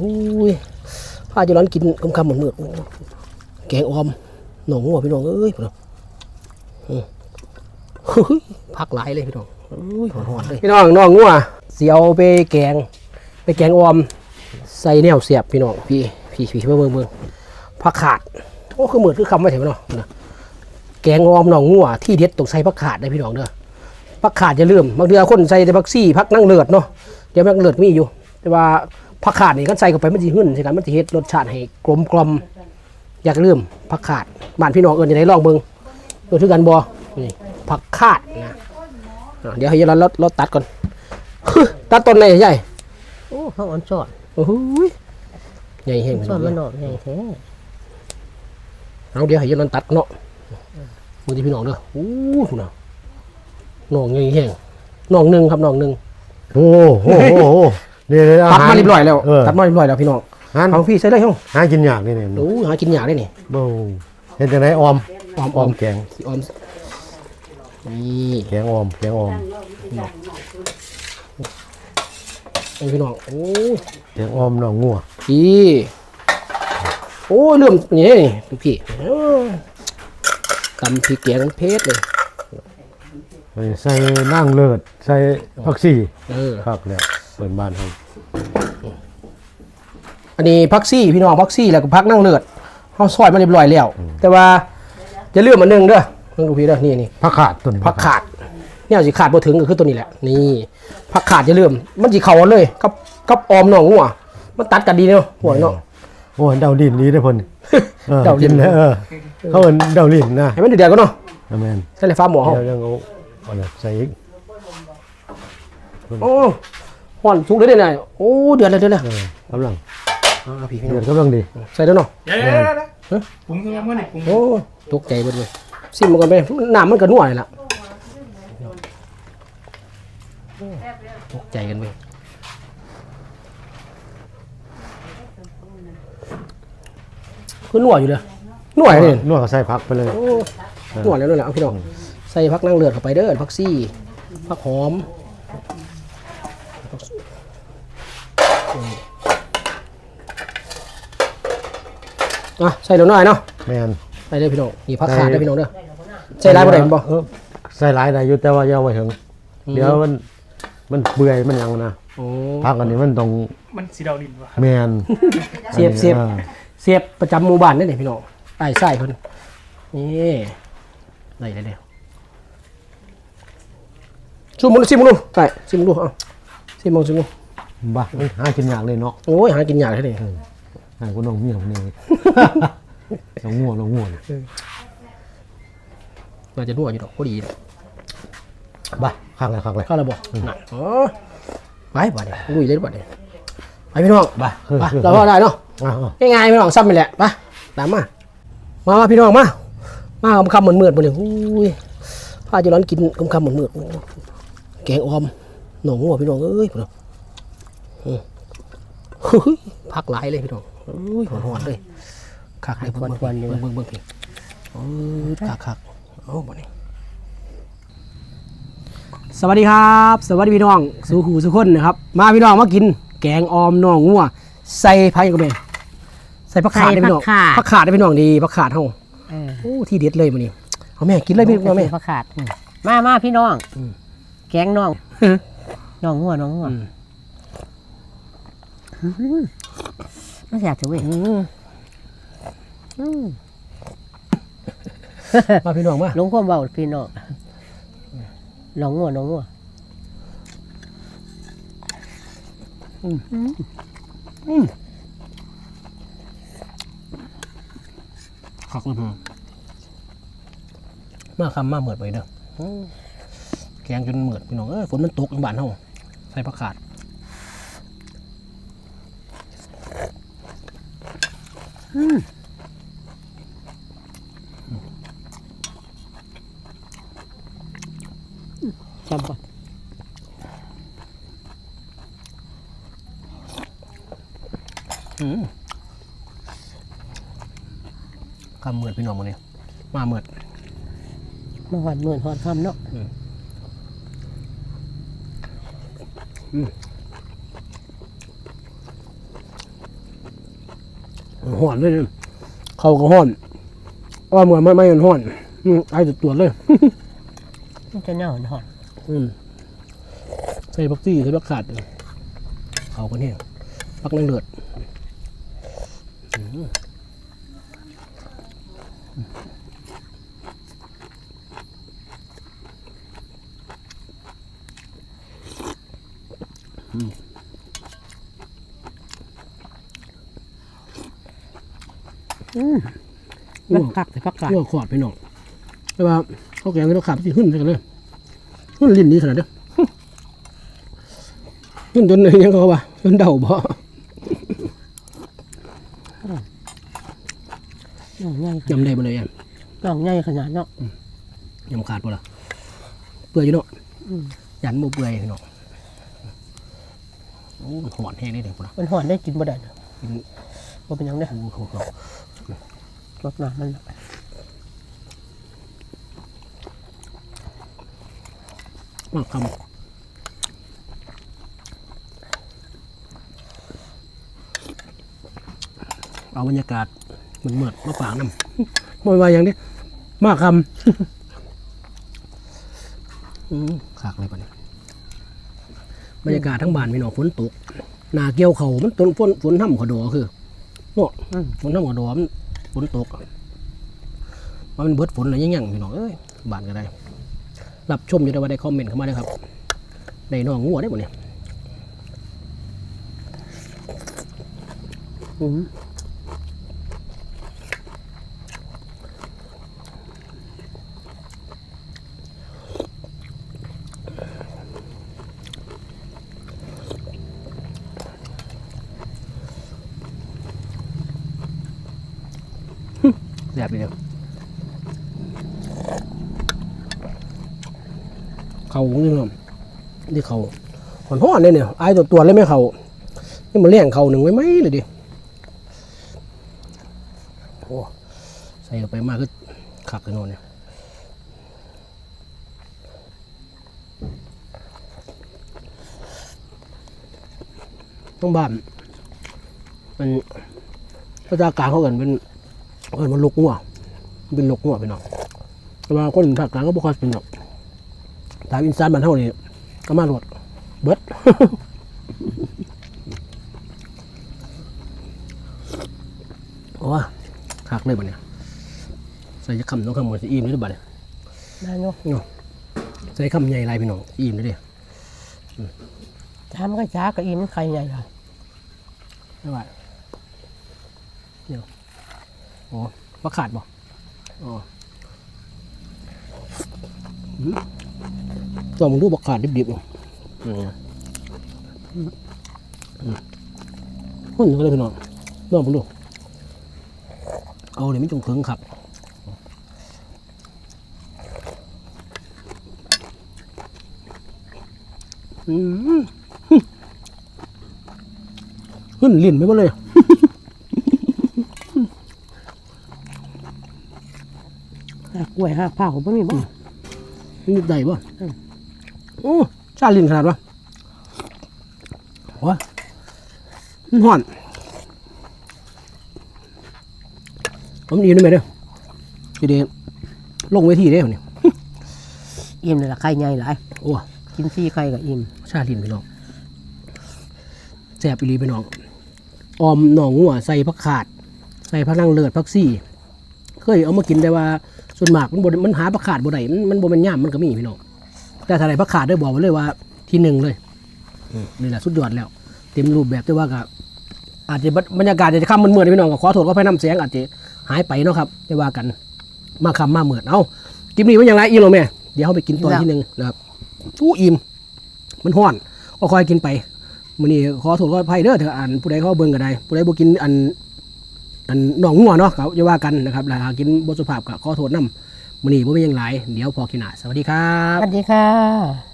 อุ้ยพาจะร้อนกินคำคำๆเหมือนเมือกแกงออมหนองงัวพี่น้องเอ้ยพี่น้องอืมเฮ้ยพักหลายเลยพี่น้องอุ้ยหอนๆเลยพี่น้องน้องงัวเสียวไปแกง ไปแกงออม ใส่แนวเสียบพี่น้องพี่พี่พี่เบิ่งเบิ่งเบิ่งผักขาดโอ้คือเหมือนคือคำไม่ถึงเนาะนะแกงออมหนองงัวที่เด็ดต้องใส่ผักขาดได้พี่น้องเด้อผักขาดอย่าลืมบางเดือคนใส่แต่ผักซี่ผักนั่งเลือดเนาะเดี๋ยวนั่งเลือดมีอยู่ แต่ว่า ผักขาดนี่กันใส่เข้าไปมันจะหึ่นใช่กันมันจะเฮ็ดรสชาติให้กลมกล่อมอยากลืมผักขาดบ้านพี่น้องเอิ้นจะได้ลองเบิ่งเออถือกันบ่นี่ผักขาดนะอะเดี๋ยวให้เราเราเราตัดก่อนตัดต้นไหนใหญ่โอ้เขาอ่อนสอนโอ้โหยใหญ่แห้งสอนมันออกใหญ่แท้เอาเดี๋ยวให้ยนตัดเนาะมือที่พี่น้องเด้อโอ้โหน่ะน้องใหญ่แห้งน้องหนึ่งครับน้องหนึ่งโอ้โหโอ้โหโอ้โห นี่เลยอาตัดหารมาเรียบร้อยแล้วเออตัดมาเรียบร้อยแล้วพี่น้องอาหารเอาพี่ใส่เลยเฮ้ยหากินยากนี่เนี่ยโอ้หากินยากได้นี่โอ้เห็นจังไดออมออมออมแกงสิออมนี่แกงออมแกงออมไอ้พี่น้อง โอ้ยแกงออมน้องงัวพี่โอ้ยเริ่มนี่ดูพี่โอ้ยตำพริกแกงเพชรเลยใส่นั่งเลิศใส่ผักชีเออครับแล้ว เปิดบ้านให้อันนี้พักซี่พี่น้องพักซี่แล้วก็พักนั่งเลือดเขาซอยมาเรียบร้อยแล้ว แต่ว่าจะเลือกมาหนึ่งเด้อต้องดูพี่เด้อนี่นี่ผักขาดต้นพักขาดเนี่ยสิขาดบ่ถึงก็คือตัวนี้แหละ นี่พักขาดจะเลื่อมมันสิเข้ากันเลยกับกับออมหนองงัวมันตัดกันดีเนาะหัวเนาะโอ้ยเดาดินนี้ได้อเพิ่นออเดาลิ้นกิแล้วเออเขาเอิ้นเดาลิ้นนะให้มันเดือดๆก็เนาะอาแม่นใส่เลยฟ้าหมอเฮาเดี๋ยวยังเอาเอาเนี่ยใส่อีกโอ้ ฮ้อนสุกเลยเด้อเนี่ยโอ้เดือดเลยเดือดเลยเออกำลังเอาพี่พี่เดืน้ออดงกำลังดี ใส่เด้อเนาะ เดี๋ยวเดี๋ยวเดี๋ยวเดี๋ยวปรุงเครื่องมันนี่ปรุงโอ้ตกใจเบิดเลยซิมมันก่อนไปน้ำมันก็นัวเลยล่ะตกใจกันไปคือนัวอยู่เลยนัวเลยนวดก็ใส่ผักไปเลยโอ้หวานแล้วนั่นแหละเอาพี่น้องใส่พักนั่งเลือดเข้าไปเด้อพักซี่พักหอม อะใส่แล้วหน่อยเนาะแม่นใส่เลยพี่น้องนี่พักขาดได้อพี่น้องเด้อใส่ร้ายบ่ได้บ่เออใส่หลายได้อยู่แต่ว่าอย่าเอาไว้ถึงเดี๋ยวมันมันเปื่อยมันหยังนะโอ้ผักอันนี้มันต้องมันสีดาวดินวะแมนเสียบเสียบอ่าเสียบประจำหมู่บ้านนี่นี่พี่น้องใต้ไส้เพิ่นนี่ได้เลยเด้อชิมมึงชิมมึงดูใช่ชิมมึงดูเอะชิมมึงชิมมึงบ้ามันหากินยากเลยเนาะ โอ้ยหากินยากแท้เลย หากูน้องเมียของนี่น้องงัวน้องงัวนี่น่าจะนัวอยู่ดอกพอดีเลยบ้าคักเลยคักเลยเข้าระบบน่ะอ๋อไปบ่เนี่ยลุยเลยบ่เนี่ยไปพี่น้องบ้าไปเราก็ได้เนาะอ่าง่ายๆพี่น้องซ้ำไปแหละไปตามมามา มาพี่น้องมา มาคำคำเหมือนเมือดบ่เนี่ยอุ้ยพาจะร้อนกินคำคำเหมือนเมือดแกงออมหนองงัวพี่น้องเอ้ยพี่น้องอืมเฮ้ยพักหลายเลยพี่น้องอุ้ยหอนๆเลยคักเลยเบิ่งเบิ่งเบิ่งเบิ่งเบิ่งพี่เออคักคักๆเอาบ่เนี่ยสวัสดีครับ สวัสดีพี่น้องสู่หูสุคนนะครับ มาพี่น้องมากิน แกงออมหนองงัวใส่ไผ่กันไปใส่ผักขาดได้พี่น้องใส่ผักขาดผักขาดได้พี่น้องดีผักขาดเฮาเออโอ้ที่เด็ดเลยมันนี่เอาแม่กินเลยพี่เอาแม่ผักขาดมามาพี่น้องอืมแกงน้องน้องงัวน้องงัวอื มไม่อยากจะเว้ยอืมอืมมาพี่น้องมาลงความเบาพี่น้องน้องงัวน้องงัวขักเลยมาคำมาเหมือดไปเด้ออืมแกงจนเหมือดพี่น้องเอ้ยฝนมันตกในบ้านเฮาใส่ผักขาด จำก่อนอืมคำเหมือดพี่น้องมาเนี่ยมาเหมือดมาหอดหมื่นหอดคำเนาะ ห่อนเลยเนี่ยเขาก็ห่อนอ้อมกันไม่ไม่กันห่อนอืมไอ้จะตรวจเลยมันจะเน่าหอนอืมใส่บักซี่ใส่บักขาดเขากันเนี่ยบักนั่งเลือดอืมอืม มันกักแต่พักกาดเพื่อขอดไปหน่อยแต่ว่าเขาแกงเราขาดที่หึ่นใช่กันเลยหึ่นลิ้นดีขนาดเด้อหึ่นจนยังเขาว่าจนเดาบ่น้องใหญ่ขนาดยำได้บ่เลยยังน้องใหญ่ขนาดเนาะยำขาดบ่ล่ะเปื่อยอยู่เนาะอืมยันบ่เปื่อยเนาะโอ้หอนแห้งนี่เด็กบ่ล่ะมันหอนได้กินบ่ได้เนาะบ่เป็นหยังเด้อโอ้โห รสน้ำมันมากคำเอาบรรยากาศมันเมิดๆมาฝากน้ำบ่ว่าอย่างนี้มากคำอืมขากเลยปะเนี่ยบรรยากาศทั้งบ้านพี่น้องฝนตกหนาเกี่ยวเขามันต้นฝนฝนทำขอดอคือเนาะอืมฝนทำขอดอมัน ฝนตกว่ามันเบิดฝนอะไรยังยังพี่น้องเอ้ยบานก็ได้ รับชมอยู่ได้ว่าได้คอมเมนต์เข้ามาได้ครับในน้องงัวได้หมดเนี่ยอืม ซ่บเลยเดียวเขาของนี่เนาะนี่เขาหอนห้อนเลยเนี่ยไอ้ตัวตัวเลยไหมเขานี่มันเลี้ยงเขาหนึ่งไว้ไหมเลยดิโอ้ใส่ลงไปมากก็ขักกันนอนเนี่ยต้องบ้านเป็นภาษากลางเขาเอินเป็น เอินมันลูกงัวมันเป็นลูกงัวไปเนาะแต่ว่าคนภาคกลางก็บ่ค่อยเป็นหรอกถามอินซานบ้านเฮานี่ก็มาโหลดเบิดโอ้ว่าคักเลยบัดเนี่ยใส่จะคำต้องคำหมดสิอิ่มเลยหรือเปล่าเนี่ยได้เนาะใส่คำใหญ่ไรพี่น้องอิ่มเลยเดิจามก็จ้าก็อิ่มไข่ใหญ่ล่ะไม่ไหวเดี๋ยว โอ้ว่าขาดบ่อ๋ออืมตัวมึงดูบักขาดดิบๆอะอืมอืมหุ่นก็เลยพี่น้องลองมึงดูเอาเลยไม่จงเคิงครับอืมขึ้นลิ้นไปหมดเลย แต่กล้วยห้าผ้าผมบ่มีบ่นี่ได้ป่ะอืมโอ้ชาลิ้นขนาดวะวะมันห่อน ผมดีนี่ไหมเด้อทีเดียวลงเวทีได้เหรอเนี่ยอิ่มเลยล่ะไข่ใหญ่หลายโอ้กินซี่ไข่ก็อิ่มชาลิ้นพี่น้องแซ่บอีหลีพี่น้องออมหนองงัวใส่ผักขาด ใส่ผักนางเลือดผักซี่ เคยเอามากินแต่ว่า ส่วนมากมันบ่ได้มันหาผักขาดบ่ได้มันมันบ่แม่นย่ามมันก็มีพี่น้องแต่ถ้าได้ผักขาดได้บอกไว้เลยว่าที่หนึ่งเลยนี่แหละสุดยอดแล้ว เต็มรูปแบบแต่ว่าก็อาจจะบรรยากาศอาจจะค่ำมันเมื่อยๆพี่น้องก็ขอโทษก็พายน้ำเสียงอาจจะหายไปเนาะครับแต่ว่ากันมาคำมาเหมือนเอาคลิปนี้เป็นอย่างไรอีโรแม่เดี๋ยวเขาไปกินตอนที่หนึ่งนะครับอู้อิ่มมันห้อนก็คอยกินไปมื้อนี้ขอโทษก็ภัยเด้อเถอะอันผู้ใดเขาเบิ่งก็ได้ผู้ใดบ่กินอัน อันหนองงัวเนาะเขาจะว่ากันนะครับแล้วหากกินบสุภาพก็ขอโทษนํมื้อนี้บ่มีอยังหลเดี๋ยวพอกินหนาสวัสดีครับ สวัสดีค่ะ